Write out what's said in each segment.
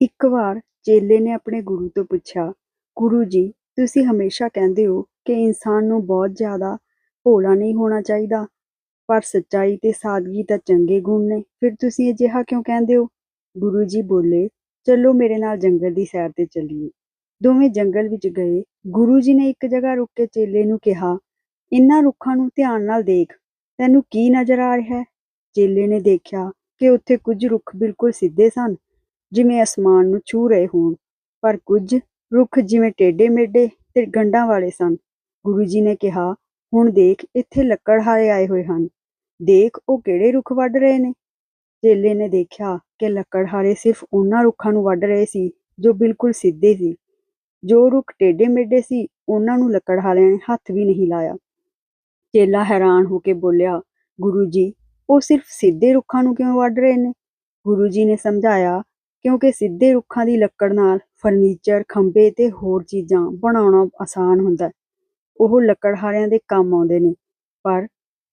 ਇੱਕ ਵਾਰ ਚੇਲੇ ਨੇ ਆਪਣੇ ਗੁਰੂ ਤੋਂ ਪੁੱਛਿਆ, ਗੁਰੂ ਜੀ, ਤੁਸੀਂ ਹਮੇਸ਼ਾ ਕਹਿੰਦੇ ਹੋ ਕਿ ਇਨਸਾਨ ਨੂੰ ਬਹੁਤ ਜ਼ਿਆਦਾ ਭੋਲਾ ਨਹੀਂ ਹੋਣਾ ਚਾਹੀਦਾ, ਪਰ ਸੱਚਾਈ ਤੇ ਸਾਦਗੀ ਤਾਂ ਚੰਗੇ ਗੁਣ ਨੇ। ਫਿਰ ਤੁਸੀਂ ਅਜਿਹਾ ਕਿਉਂ ਕਹਿੰਦੇ ਹੋ? ਗੁਰੂ ਜੀ ਬੋਲੇ, ਚਲੋ ਮੇਰੇ ਨਾਲ ਜੰਗਲ ਦੀ ਸੈਰ ਤੇ ਚੱਲੀਏ। ਦੋਵੇਂ ਜੰਗਲ ਵਿੱਚ ਗਏ। ਗੁਰੂ ਜੀ ਨੇ ਇੱਕ ਜਗ੍ਹਾ ਰੁਕ ਕੇ ਚੇਲੇ ਨੂੰ ਕਿਹਾ ਇਹਨਾਂ ਰੁੱਖਾਂ ਨੂੰ ਧਿਆਨ ਨਾਲ ਦੇਖ, ਤੈਨੂੰ ਕੀ ਨਜ਼ਰ ਆ ਰਿਹਾ ਹੈ? ਚੇਲੇ ਨੇ ਦੇਖਿਆ ਕਿ ਉੱਥੇ ਕੁਝ ਰੁੱਖ ਬਿਲਕੁਲ ਸਿੱਧੇ ਸਨ ਜਿਵੇਂ ਅਸਮਾਨ ਨੂੰ ਛੂ ਰਹੇ ਹੋਣ, ਪਰ ਕੁਝ ਰੁੱਖ ਜਿਵੇਂ ਟੇਢੇ ਮੇਢੇ ਤੇ ਗੰਢਾਂ ਵਾਲੇ ਸਨ। ਗੁਰੂ ਜੀ ਨੇ ਕਿਹਾ, ਹੁਣ ਦੇਖ, ਇੱਥੇ ਲੱਕੜਹਾਰੇ ਆਏ ਹੋਏ ਹਨ। ਦੇਖ, ਉਹ ਕਿਹੜੇ ਰੁੱਖ ਵੱਢ ਰਹੇ ਨੇ? ਚੇਲੇ ਨੇ ਦੇਖਿਆ ਕਿ ਲੱਕੜਹਾਰੇ ਸਿਰਫ ਉਹਨਾਂ ਰੁੱਖਾਂ ਨੂੰ ਵੱਢ ਰਹੇ ਸੀ, ਜੋ ਬਿਲਕੁਲ ਸਿੱਧੇ ਸੀ। ਜੋ ਰੁੱਖ ਟੇਢੇ ਮੇਢੇ ਸੀ, ਉਹਨਾਂ ਨੂੰ ਲੱਕੜਹਾਰਿਆਂ ਨੇ ਹੱਥ ਵੀ ਨਹੀਂ ਲਾਇਆ। ਚੇਲਾ ਹੈਰਾਨ ਹੋ ਕੇ ਬੋਲਿਆ, ਗੁਰੂ ਜੀ, ਉਹ ਸਿਰਫ ਸਿੱਧੇ ਰੁੱਖਾਂ ਨੂੰ ਕਿਉਂ ਵੱਢ ਰਹੇ ਨੇ? ਗੁਰੂ ਜੀ ਨੇ ਸਮਝਾਇਆ ਕਿਉਂਕਿ ਸਿੱਧੇ ਰੁੱਖਾਂ ਦੀ ਲੱਕੜ ਨਾਲ ਫਰਨੀਚਰ, ਖੰਭੇ ਤੇ ਹੋਰ ਚੀਜ਼ਾਂ ਬਣਾਉਣਾ ਆਸਾਨ ਹੁੰਦਾ ਉਹ ਲੱਕੜਹਾਰਿਆਂ ਦੇ ਕੰਮ ਆਉਂਦੇ ਨੇ, ਪਰ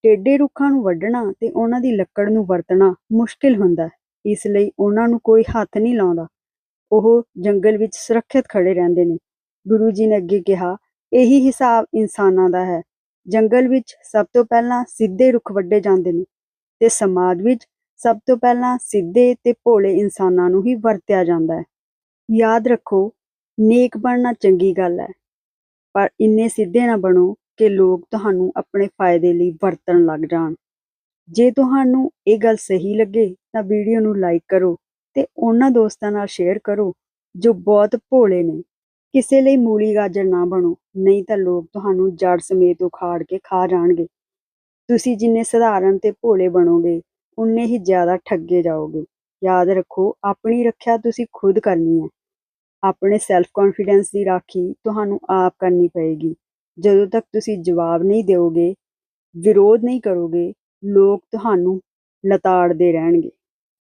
ਟੇਢੇ ਰੁੱਖਾਂ ਨੂੰ ਵੱਢਣਾ ਤੇ ਉਹਨਾਂ ਦੀ ਲੱਕੜ ਨੂੰ ਵਰਤਣਾ ਮੁਸ਼ਕਿਲ ਹੁੰਦਾ ਇਸ ਲਈ ਉਹਨਾਂ ਨੂੰ ਕੋਈ ਹੱਥ ਨਹੀਂ ਲਾਉਂਦਾ। ਉਹ ਜੰਗਲ ਵਿੱਚ ਸੁਰੱਖਿਅਤ ਖੜੇ ਰਹਿੰਦੇ ਨੇ। ਗੁਰੂ ਜੀ ਨੇ ਅੱਗੇ ਕਿਹਾ, ਇਹੀ ਹਿਸਾਬ ਇਨਸਾਨਾਂ ਦਾ ਹੈ। ਜੰਗਲ ਵਿੱਚ ਸਭ ਤੋਂ ਪਹਿਲਾਂ ਸਿੱਧੇ ਰੁੱਖ ਵੱਢੇ ਜਾਂਦੇ ਨੇ ਤੇ ਸਮਾਜ ਵਿੱਚ ਸਭ ਤੋਂ ਪਹਿਲਾਂ ਸਿੱਧੇ ਤੇ ਭੋਲੇ ਇਨਸਾਨਾਂ ਨੂੰ ਹੀ ਵਰਤਿਆ ਜਾਂਦਾ ਹੈ। ਯਾਦ ਰੱਖੋ, ਨੇਕ ਬਣਨਾ ਚੰਗੀ ਗੱਲ ਹੈ, ਪਰ ਇੰਨੇ ਸਿੱਧੇ ਨਾ ਬਣੋ ਕਿ ਲੋਕ ਤੁਹਾਨੂੰ ਆਪਣੇ ਫਾਇਦੇ ਲਈ ਵਰਤਣ ਲੱਗ ਜਾਣ। ਜੇ ਤੁਹਾਨੂੰ ਇਹ ਗੱਲ ਸਹੀ ਲੱਗੇ ਤਾਂ ਵੀਡੀਓ ਨੂੰ ਲਾਈਕ ਕਰੋ ਤੇ ਉਹਨਾਂ ਦੋਸਤਾਂ ਨਾਲ ਸ਼ੇਅਰ ਕਰੋ ਜੋ ਬਹੁਤ ਭੋਲੇ ਨੇ। ਕਿਸੇ ਲਈ ਮੂਲੀ ਗਾਜਰ ਨਾ ਬਣੋ, ਨਹੀਂ ਤਾਂ ਲੋਕ ਤੁਹਾਨੂੰ ਜੜ ਸਮੇਤ ਉਖਾੜ ਕੇ ਖਾ ਜਾਣਗੇ। ਤੁਸੀਂ ਜਿੰਨੇ ਸਧਾਰਨ ਤੇ ਭੋਲੇ ਬਣੋਗੇ ਉਨੇ ਹੀ ਜ਼ਿਆਦਾ ਠੱਗੇ ਜਾਓਗੇ। ਯਾਦ ਰੱਖੋ, ਆਪਣੀ ਰੱਖਿਆ ਤੁਸੀਂ ਖੁਦ ਕਰਨੀ ਹੈ। ਆਪਣੇ ਸੈਲਫ ਕੌਨਫੀਡੈਂਸ ਦੀ ਰਾਖੀ ਤੁਹਾਨੂੰ ਆਪ ਕਰਨੀ ਪਏਗੀ। ਜਦੋਂ ਤੱਕ ਤੁਸੀਂ ਜਵਾਬ ਨਹੀਂ ਦਿਓਗੇ, ਵਿਰੋਧ ਨਹੀਂ ਕਰੋਗੇ, ਲੋਕ ਤੁਹਾਨੂੰ ਲਤਾੜਦੇ ਰਹਿਣਗੇ।